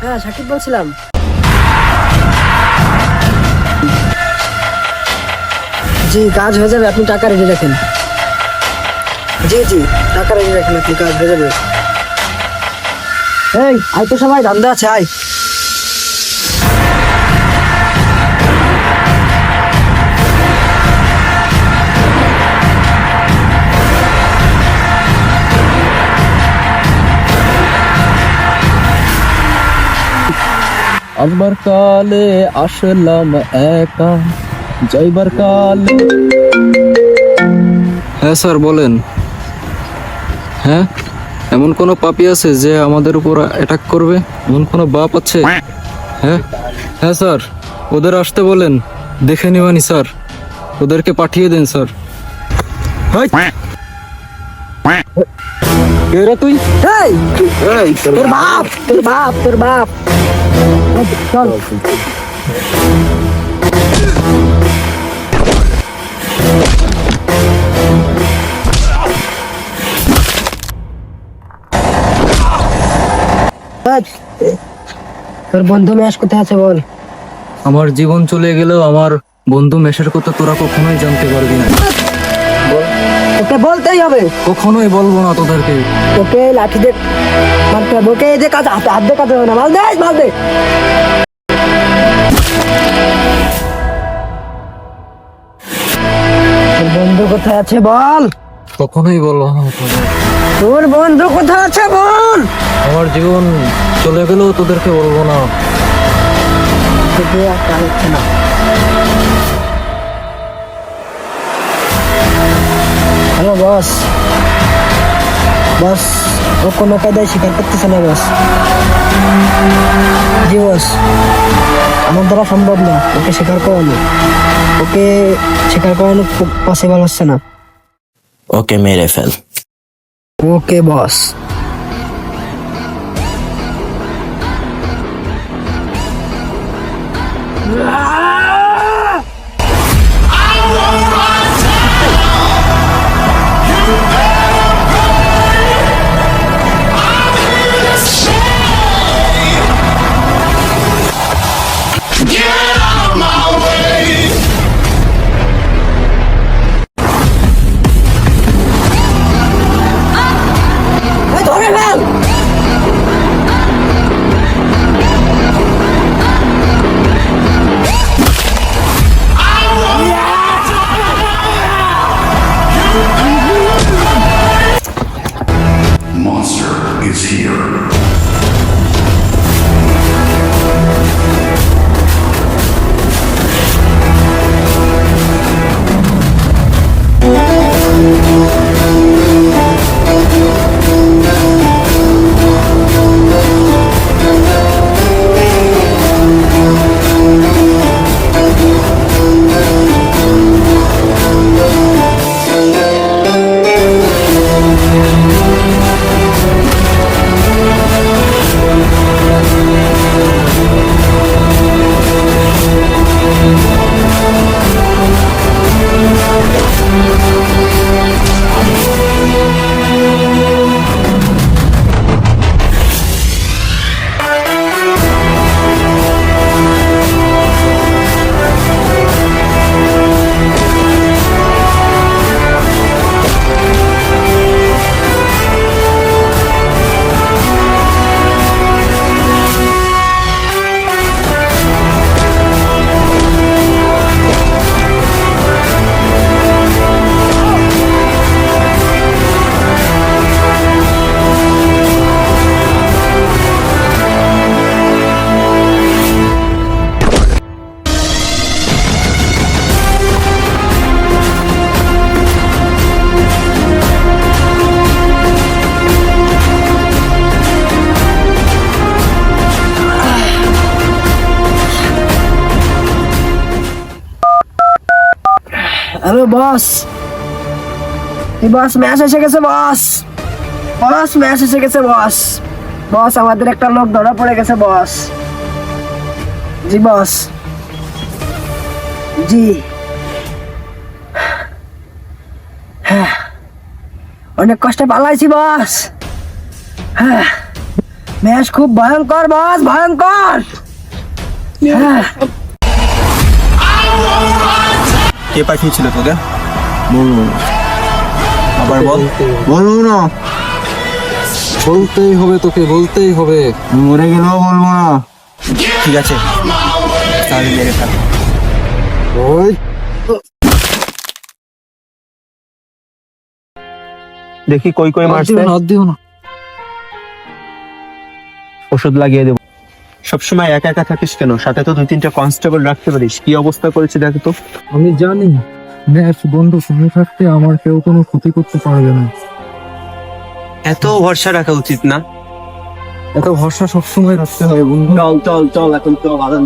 হ্যাঁ সাকিব বলছিলাম। জি, কাজ হয়ে যাবে, আপনি টাকা রেডি রাখেন। জি জি, টাকা রেডি রাখেন, আপনি কাজ হয়ে যাবে। এই, আয় তো সবাই, ধান্দা আছে, আয়। আসবার কালে আসলাম একা। যাইবার কালে। হ্যাঁ স্যার বলেন। হ্যাঁ? এমন কোনো পাপি আছে যে আমাদের উপর অ্যাটাক করবে? এমন কোনো বাপ আছে? হ্যাঁ? হ্যাঁ স্যার ওদের আসতে বলেন। দেখে নিবানি স্যার। ওদেরকে পাঠিয়ে দেন স্যার। তুই? তোর বাপ তোর বাপ তোর বাপ। তোর বন্ধু ম্যাশ কোথায় আছে বল? আমার জীবন চলে গেলেও আমার বন্ধু মেশের কথা তোরা কখনোই জানতে পারবি না। ওকে বলতেই হবে। কখনোই বলব না তোদেরকে। ওকে লাঠি দে মারতে হবে। ওকে এই যে কাজ হাতে হাত দিয়ে কাজ হবে না। মাল দে মাল দে। তোর বন্ধু কোথায় আছে বল? কখনোই বলব না তোদের। তোর বন্ধু কোথায় আছে বল? আমার জীবন চলে গেলেও তোদেরকে বলব না। তোকে আর না। Hello boss. বস ও কোনো কায়দায় স্বীকার করতেছে না বস। জি বস। আমার দ্বারা সম্ভব না ওকে স্বীকার করানো। ওকে স্বীকার করানো পসিবল হচ্ছে না। ওকে মেরে ফেল। ওকে বস। ধরে হ্যালো বস এই বস ম্যাচ এসে গেছে বস বস ম্যাচ এসে গেছে বস বস আমাদের একটা লোক ধরা পড়ে গেছে বস জি বস জি হ্যাঁ অনেক কষ্টে পালাইছি বস হ্যাঁ ম্যাচ খুব ভয়ঙ্কর বস ভয়ঙ্কর হ্যাঁ কে পাঠিয়েছিল তোকে? বলব আবার বল। বলব না বলতেই হবে তোকে বলতেই হবে। মরে গেলেও বলব না। ঠিক আছে। তাহলে মেরে ফেল ওই। দেখি কই কই মারছে। না, দিও না। ওষুধ লাগিয়ে দেবো। সবসময় একা একা থাকিস কেন? সাথে তো দুই তিনটা কনস্টেবল রাখতে পারিস। কি অবস্থা করেছে দেখ তো আমি জানি। ম্যাচ বন্ধ শুনে থাকতে আমার কেউ কোনো ক্ষতি করতে পারবে না। এত ভরসা রাখা উচিত না? এত ভরসা সবসময় রাখতে হয় বন্ধু। চল চল চল এখন চল আদান